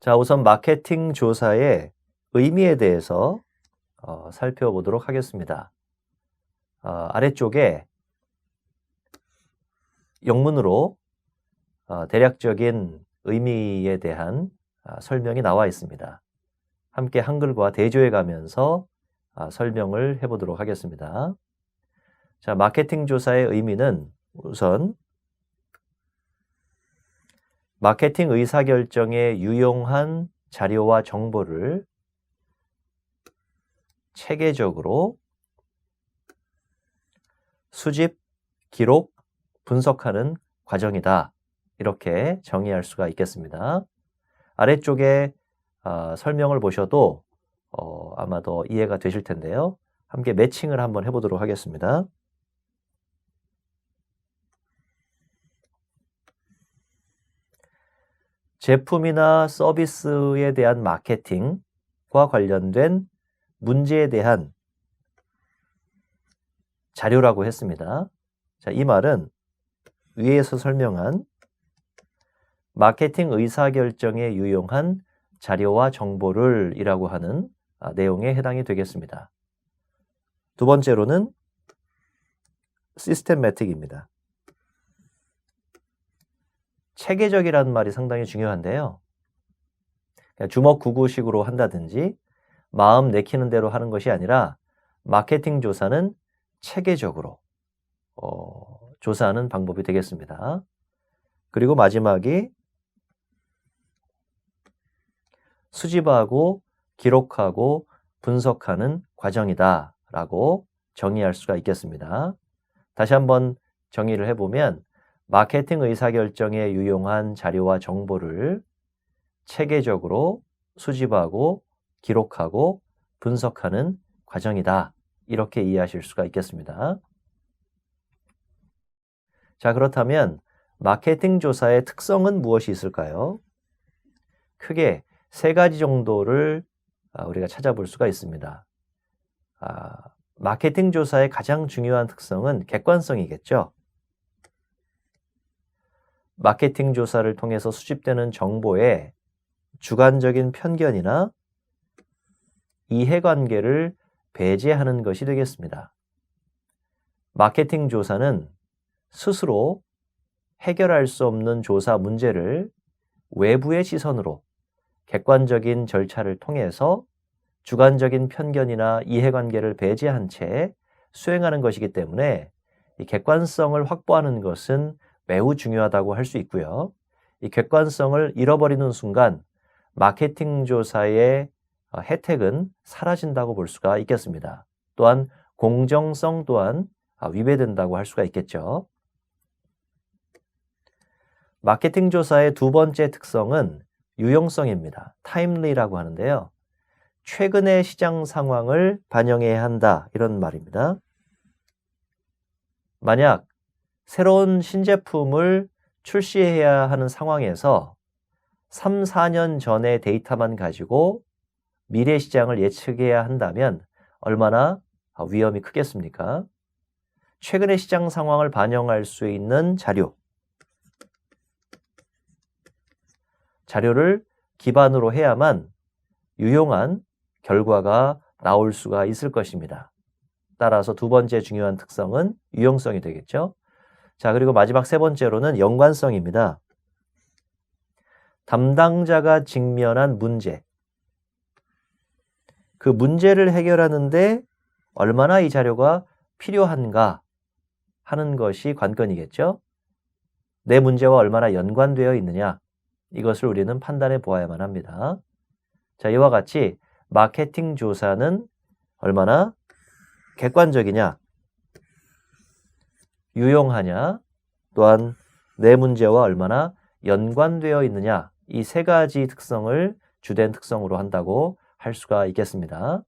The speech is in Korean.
자, 우선 마케팅 조사의 의미에 대해서 어, 살펴보도록 하겠습니다. 어, 아래쪽에 영문으로 어, 대략적인 의미에 대한 아, 설명이 나와 있습니다. 함께 한글과 대조해 가면서 아, 설명을 해보도록 하겠습니다. 자, 마케팅 조사의 의미는 우선 마케팅 의사결정에 유용한 자료와 정보를 체계적으로 수집, 기록, 분석하는 과정이다. 이렇게 정의할 수가 있겠습니다. 아래쪽에 어, 설명을 보셔도 어, 아마 더 이해가 되실 텐데요. 함께 매칭을 한번 해보도록 하겠습니다. 제품이나 서비스에 대한 마케팅과 관련된 문제에 대한 자료라고 했습니다. 자, 이 말은 위에서 설명한 마케팅 의사결정에 유용한 자료와 정보를 이라고 하는 아, 내용에 해당이 되겠습니다. 두 번째로는 시스템매틱입니다. 체계적이라는 말이 상당히 중요한데요. 주먹 구구식으로 한다든지 마음 내키는 대로 하는 것이 아니라 마케팅 조사는 체계적으로 어, 조사하는 방법이 되겠습니다. 그리고 마지막이 수집하고 기록하고 분석하는 과정이다 라고 정의할 수가 있겠습니다. 다시 한번 정의를 해보면 마케팅 의사결정에 유용한 자료와 정보를 체계적으로 수집하고 기록하고 분석하는 과정이다. 이렇게 이해하실 수가 있겠습니다. 자, 그렇다면 마케팅 조사의 특성은 무엇이 있을까요? 크게 세 가지 정도를 아, 우리가 찾아볼 수가 있습니다. 아, 마케팅 조사의 가장 중요한 특성은 객관성이겠죠. 마케팅 조사를 통해서 수집되는 정보에 주관적인 편견이나 이해관계를 배제하는 것이 되겠습니다. 마케팅 조사는 스스로 해결할 수 없는 조사 문제를 외부의 시선으로 객관적인 절차를 통해서 주관적인 편견이나 이해관계를 배제한 채 수행하는 것이기 때문에 이 객관성을 확보하는 것은 매우 중요하다고 할 수 있고요. 이 객관성을 잃어버리는 순간 마케팅 조사의 어, 혜택은 사라진다고 볼 수가 있겠습니다. 또한 공정성 또한 아, 위배된다고 할 수가 있겠죠. 마케팅 조사의 두 번째 특성은 유용성입니다. 타임리라고 하는데요. 최근의 시장 상황을 반영해야 한다. 이런 말입니다. 만약 새로운 신제품을 출시해야 하는 상황에서 3, 4년 전의 데이터만 가지고 미래 시장을 예측해야 한다면 얼마나 위험이 크겠습니까? 최근의 시장 상황을 반영할 수 있는 자료, 자료를 기반으로 해야만 유용한 결과가 나올 수가 있을 것입니다. 따라서 두 번째 중요한 특성은 유용성이 되겠죠. 자, 그리고 마지막 세 번째로는 연관성입니다. 담당자가 직면한 문제. 그 문제를 해결하는데 얼마나 이 자료가 필요한가 하는 것이 관건이겠죠. 내 문제와 얼마나 연관되어 있느냐. 이것을 우리는 판단해 보아야만 합니다. 자, 이와 같이 마케팅 조사는 얼마나 객관적이냐, 유용하냐, 또한 내 문제와 얼마나 연관되어 있느냐, 이 세 가지 특성을 주된 특성으로 한다고 할 수가 있겠습니다.